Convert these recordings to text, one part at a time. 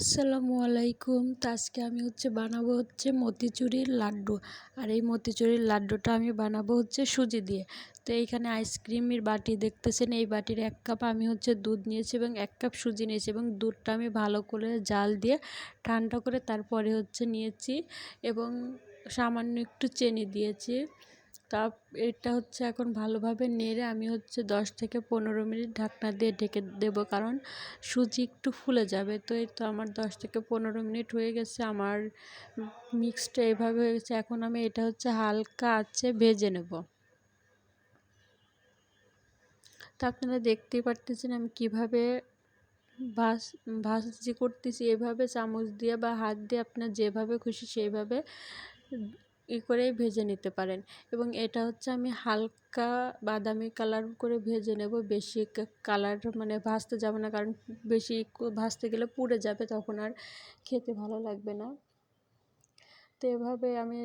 আসসালামু আলাইকুম তো আজকে আমি হচ্ছে বানাবো হচ্ছে মতিচুরির লাড্ডু। আর এই মতিচুরির লাড্ডুটা আমি বানাবো হচ্ছে সুজি দিয়ে। তো এইখানে আইসক্রিমের বাটি দেখতেছেন, এই বাটির এক কাপ আমি হচ্ছে দুধ নিয়েছি এবং এক কাপ সুজি নিয়েছি এবং দুধটা আমি ভালো করে জাল দিয়ে ঠান্ডা করে তারপরে হচ্ছে নিয়েছি এবং সামান্য একটু চেনি দিয়েছি। তা এটা হচ্ছে এখন ভালোভাবে নেড়ে আমি হচ্ছে দশ থেকে পনেরো মিনিট ঢাকনা দিয়ে ঢেকে দেব। কারণ সুজি একটু ফুলে যাবে। তো এই তো আমার দশ থেকে পনেরো মিনিট হয়ে গেছে। আমার মিক্সটা এভাবে হয়ে গেছে। এখন আমি এটা হচ্ছে হালকা আছে ভেজে নেব। তা আপনারা দেখতেই পারতেছেন আমি কীভাবে ভাস ভাজি করতেছি। এভাবে চামচ দিয়ে বা হাত দিয়ে আপনার যেভাবে খুশি সেইভাবে ই করে ভেজে নিতে পারেন। এবং এটা হচ্ছে আমি হালকা বাদামি কালার করে ভেজে নেব। বেশি কালার মানে ভাজতে যাবে না, কারণ বেশি ভাজতে গেলে পুড়ে যাবে, তখন আর খেতে ভালো লাগবে না। তো এভাবে আমি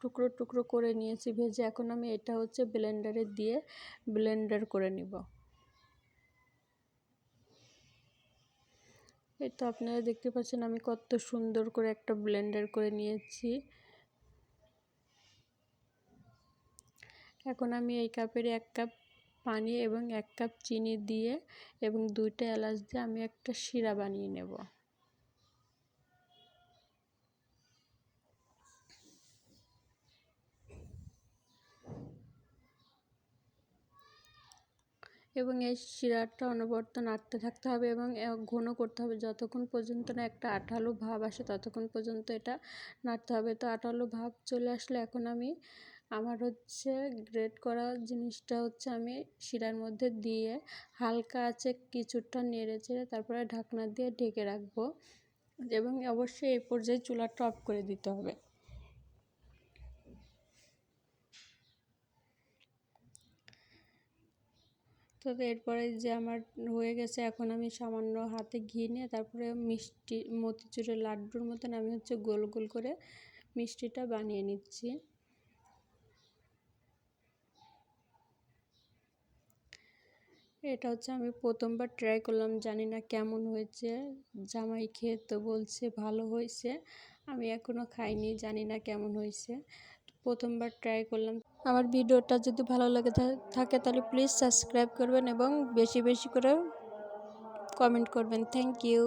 টুকরো টুকরো করে নিয়েছি ভেজে। এখন আমি এটা হচ্ছে ব্লেন্ডারে দিয়ে ব্লেন্ডার করে নিব। তো আপনারা দেখতে পাচ্ছেন আমি কত সুন্দর করে একটা ব্লেন্ডার করে নিয়েছি। এখন আমি এই কাপের এক কাপ পানি এবং এক কাপ চিনি দিয়ে এবং দুইটা এলাচ দিয়ে আমি একটা শিরা বানিয়ে নেব। এবং এই শিরাটা অনবরত নাড়তে থাকতে হবে এবং ঘন করতে হবে। যতক্ষণ পর্যন্ত না একটা আঠালো ভাব আসে, ততক্ষণ পর্যন্ত এটা নাড়তে হবে। তো আঠালো ভাব চলে আসলে এখন আমি আমার হচ্ছে গ্রেট করা জিনিসটা হচ্ছে আমি শিরার মধ্যে দিয়ে হালকা আছে কিছুটা নেড়ে চেড়ে তারপরে ঢাকনা দিয়ে ঢেকে রাখব এবং অবশ্যই এই পর্যায়ে চুলাটা অফ করে দিতে হবে। তো এরপরে যে আমার হয়ে গেছে এখন আমি সামান্য হাতে ঘি নিয়ে তারপরে মিষ্টি, মতিচুরের লাড্ডুর মতন আমি হচ্ছে গোল গোল করে মিষ্টিটা বানিয়ে নিচ্ছি। এটা হচ্ছে আমি প্রথমবার ট্রাই করলাম, জানি না কেমন হয়েছে। জামাই খেয়ে তো বলছে ভালো হয়েছে, আমি এখনও খাইনি, জানি না কেমন হয়েছে। প্রথমবার ট্রাই করলাম। আমার ভিডিওটা যদি ভালো লাগে থাকে তাহলে প্লিজ সাবস্ক্রাইব করবেন এবং বেশি বেশি করে কমেন্ট করবেন। Thank you